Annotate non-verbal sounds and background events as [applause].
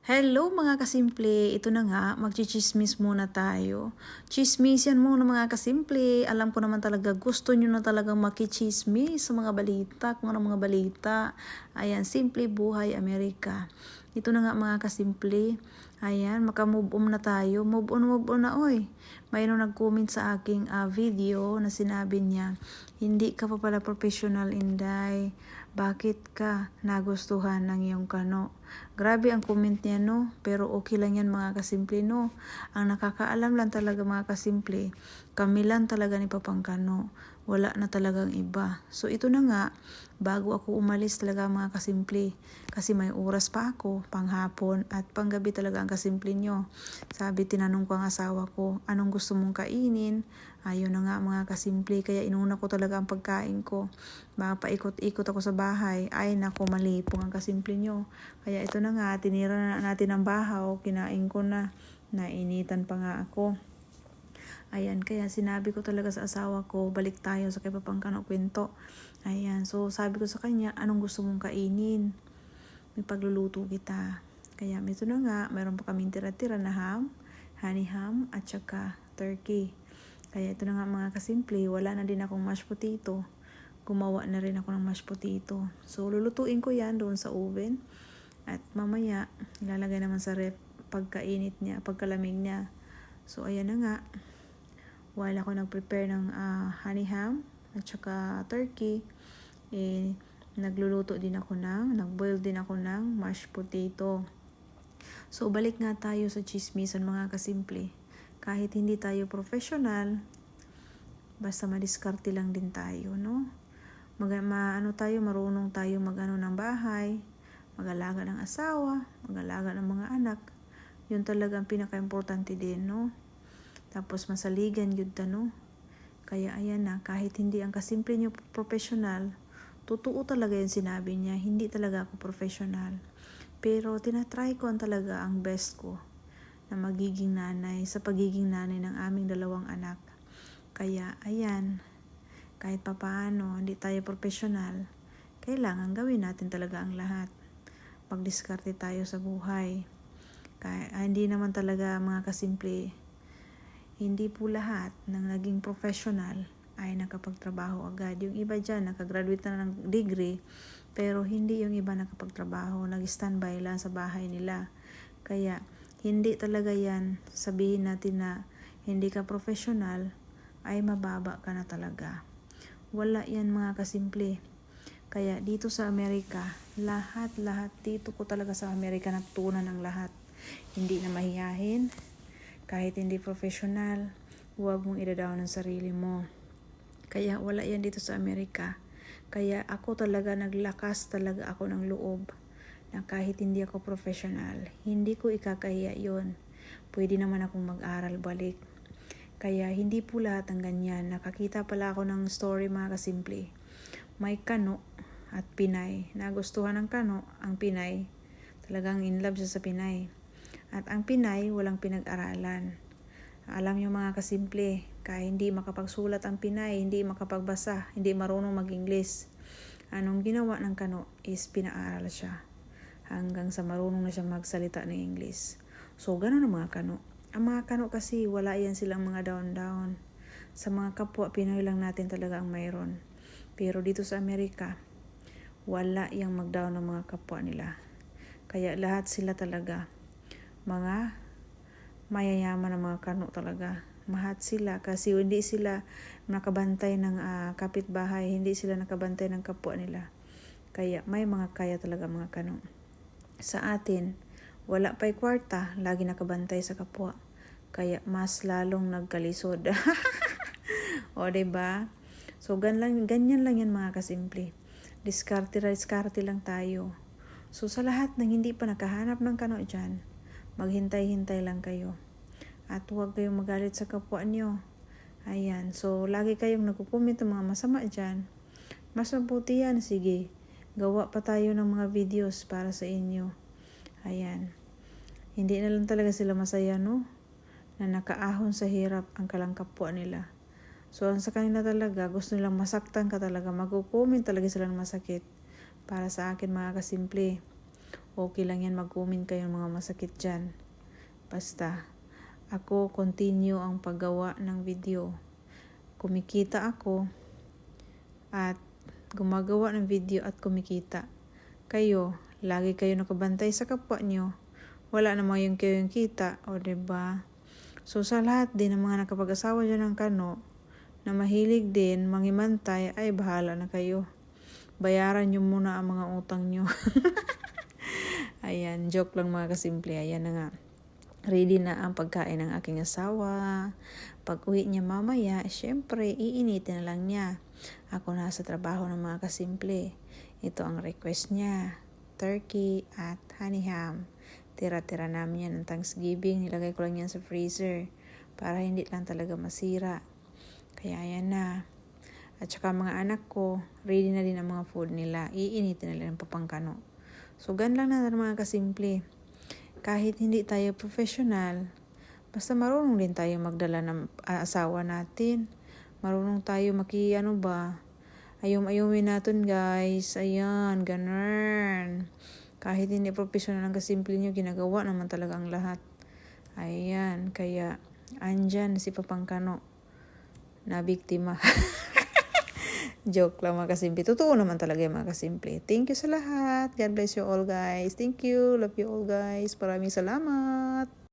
Hello mga kasimple, ito na nga, magchichismis muna tayo. Chismisan muna mga kasimple, alam ko naman talaga gusto nyo na talagang makichismis sa mga balita, kung ano mga balita. Ayan, Simple Buhay Amerika. Ito na nga mga kasimple, ayan, makamove on na tayo. Move on, move on na oy. Mayroon nag-comment sa aking ah, video na sinabi niya, hindi ka pa pala professional, Inday. Bakit ka nagustuhan ng iyong kano? Grabe ang comment niya, no? Pero okay lang yan mga kasimple, no? Ang nakakaalam lang talaga mga kasimple, kami lang talaga ni Papang Kano. Wala na talagang iba. So ito na nga, bago ako umalis talaga mga kasimple, kasi may oras pa ako, panghapon at panggabi talaga ang kasimple nyo. Sabi, tinanong ko ang asawa ko, anong gusto mong kainin? Ayun na nga mga kasimple, kaya inuna ko talaga ang pagkain ko. Baka paikot-ikot ako sa bahay, ay nako malipong ang kasimple nyo. Kaya ito na nga, tinira na natin ang bahaw, kinain ko na, nainitan pa nga ako. Ayan, kaya sinabi ko talaga sa asawa ko, balik tayo sa kay Papangkano kwento. Ayan, so sabi ko sa kanya, anong gusto mong kainin? May pagluluto kita. Kaya ito na nga, mayroon pa kaming tira-tira na ham, honey ham, at saka turkey. Kaya ito na nga mga kasimple, wala na din akong mashed potato. Gumawa na rin ako ng mashed potato. So, lulutuin ko yan doon sa oven. At mamaya, ilalagay naman sa ref pagkainit niya, pagkalamig niya. So, ayan na nga. While ako nag-prepare ng ah, honey ham at saka turkey, eh, nagluluto din ako ng, nag-boil din ako ng mashed potato. So, balik nga tayo sa chismisan mga kasimple. Kahit hindi tayo professional, basta madiskarte lang din tayo, no? Mag, ma, ano tayo, marunong tayo magano ng bahay, mag-alaga ng asawa, mag-alaga ng mga anak. Yun talaga ang pinaka-importante din, no? Tapos masaligan yun ta, no? Kaya ayan na, kahit hindi ang kasimple nyo professional, totoo talaga yung sinabi niya, hindi talaga ako professional. Pero tinatry ko ang talaga ang best ko na magiging nanay sa pagiging nanay ng aming dalawang anak. Kaya ayan, kahit papaano hindi tayo professional, kailangan gawin natin talaga ang lahat. Magdiskarte tayo sa buhay. Kaya, ah, hindi naman talaga mga kasimple, hindi po lahat ng naging professional ay nakapagtrabaho agad. Yung iba dyan, nakagraduate na ng degree, pero hindi yung iba nakapagtrabaho, nag-standby lang sa bahay nila. Kaya, hindi talaga yan sabihin natin na hindi ka professional, ay mababa ka na talaga. Wala yan mga kasimple. Kaya dito sa Amerika, lahat-lahat dito ko talaga sa Amerika natutunan ng lahat. Hindi na mahiyahin, kahit hindi professional, huwag mong idadaw ng sarili mo. Kaya wala yan dito sa Amerika. Kaya ako talaga naglakas talaga ako ng loob na kahit hindi ako professional, hindi ko ikakahiya yon. Pwede naman akong mag-aral balik. Kaya hindi po lahat ng ganyan. Nakakita pala ako ng story mga kasimple. May kano at Pinay. Nagustuhan ng kano ang Pinay. Talagang in love siya sa Pinay. At ang Pinay, walang pinag-aralan. Alam niyo mga kasimple, kaya hindi makapagsulat ang Pinay, hindi makapagbasa, hindi marunong mag-Ingles. Anong ginawa ng kano is pinaaral siya hanggang sa marunong na siya magsalita ng English. So, ganun ang mga kano. Ang mga kano kasi wala yan silang mga down-down. Sa mga kapwa, Pinoy lang natin talaga ang mayroon. Pero dito sa Amerika, wala yung mag-down ng mga kapwa nila. Kaya lahat sila talaga mga mayayaman ng mga kano talaga. Mahat sila kasi hindi sila nakabantay ng ah, kapitbahay, hindi sila nakabantay ng kapwa nila. Kaya may mga kaya talaga mga kano. Sa atin, wala pa'y kwarta, lagi nakabantay sa kapwa. Kaya mas lalong nagkalisod. [laughs] o, ba diba? So, gan lang, ganyan lang yan mga kasimple. Diskarte, diskarte lang tayo. So, sa lahat ng hindi pa nakahanap ng kano dyan, maghintay-hintay lang kayo. At huwag kayong magalit sa kapwa nyo. Ayan, so lagi kayong nagkukomment ng mga masama dyan. Mas mabuti yan, sige. Gawa pa tayo ng mga videos para sa inyo. Ayan. Hindi na lang talaga sila masaya, no? Na nakaahon sa hirap ang kalang kapwa nila. So, ang sa kanila talaga, gusto nilang masaktan ka talaga. Magkukomment talaga sila ng masakit. Para sa akin, mga kasimple. Okay lang yan mag-comment kayo ng mga masakit dyan. Basta, ako continue ang paggawa ng video. Kumikita ako at gumagawa ng video at kumikita. Kayo, lagi kayo nakabantay sa kapwa nyo. Wala namang yung kayo yung kita, o ba? So sa lahat din ng mga nakapag-asawa dyan ng kano, na mahilig din mangimantay, ay bahala na kayo. Bayaran nyo muna ang mga utang nyo. [laughs] Ayan, joke lang mga kasimple. Ayan na nga. Ready na ang pagkain ng aking asawa. Pag uwi niya mamaya, syempre, iinitin na lang niya. Ako na sa trabaho ng mga kasimple. Ito ang request niya. Turkey at honey ham. Tira-tira namin yan ng Thanksgiving. Nilagay ko lang yan sa freezer. Para hindi lang talaga masira. Kaya ayan na. At saka mga anak ko, ready na din ang mga food nila. Iinitin nila ng papangkano. So, gan lang natin mga kasimple. Kahit hindi tayo professional, basta marunong din tayo magdala ng asawa natin. Marunong tayo maki, ano ba, ayum-ayumin natin guys. Ayan, ganun. Kahit hindi professional ang kasimple nyo, ginagawa naman talaga ang lahat. Ayan, kaya andyan si Papangkano na biktima. [laughs] Joke lang mga kasimple. Totoo naman talaga yung mga kasimple. Thank you sa lahat. God bless you all guys. Thank you. Love you all guys. Maraming salamat.